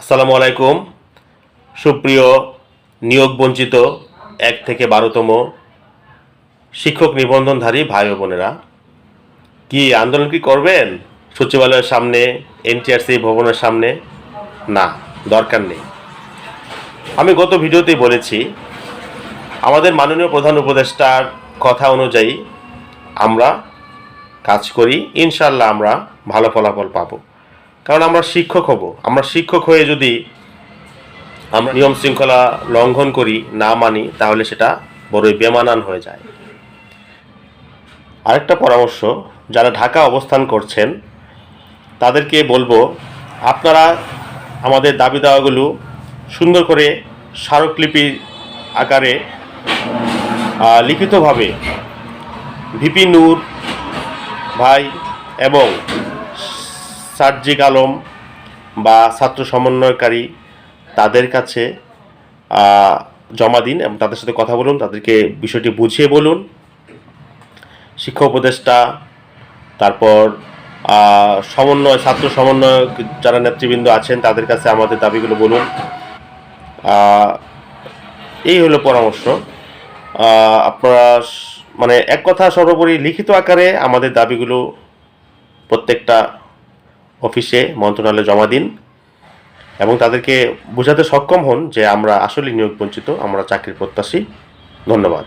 আসসালামু আলাইকুম। সুপ্রিয় নিয়োগ বঞ্চিত এক থেকে বারোতম শিক্ষক নিবন্ধনধারী ভাই বোনেরা, কি আন্দোলন কি করবেন? সচিবালয়ের সামনে, এনটিআরসি ভবনের সামনে? না, দরকার নেই। আমি গত ভিডিওতেই বলেছি, আমাদের মাননীয় প্রধান উপদেষ্টার কথা অনুযায়ী আমরা কাজ করি ইনশাল্লাহ আমরা ভালো ফলাফল পাবো। কারণ আমরা শিক্ষক হব। আমরা শিক্ষক হয়ে যদি আমরা নিয়ম শৃঙ্খলা লঙ্ঘন করি, না মানি, তাহলে সেটা বড়ই বেমানান হয়ে যায়। আরেকটা পরামর্শ, যারা ঢাকা অবস্থান করছেন, তাদেরকে বলব, আপনারা আমাদের দাবি দাওয়াগুলো সুন্দর করে স্মারকলিপি আকারে লিখিতভাবে ভিপি নূর ভাই এবং সার্জিক আলম বা ছাত্র সমন্বয়কারী তাদের কাছে জমা দিন এবং তাদের সাথে কথা বলুন, তাদেরকে বিষয়টি বুঝিয়ে বলুন। শিক্ষা উপদেষ্টা, তারপর সমন্বয়, ছাত্র সমন্বয়ক যারা নেতৃবৃন্দ আছেন, তাদের কাছে আমাদের দাবিগুলো বলুন। এই হলো পরামর্শ। আপনারা মানে এক কথা সর্বোপরি লিখিত আকারে আমাদের দাবিগুলো প্রত্যেকটা অফিসে মন্ত্রণালয়ে জমা দিন এবং তাদেরকে বোঝাতে সক্ষম হন যে আমরা আসলে নিয়োগ বঞ্চিত আমরা চাকরির প্রত্যাশী। ধন্যবাদ।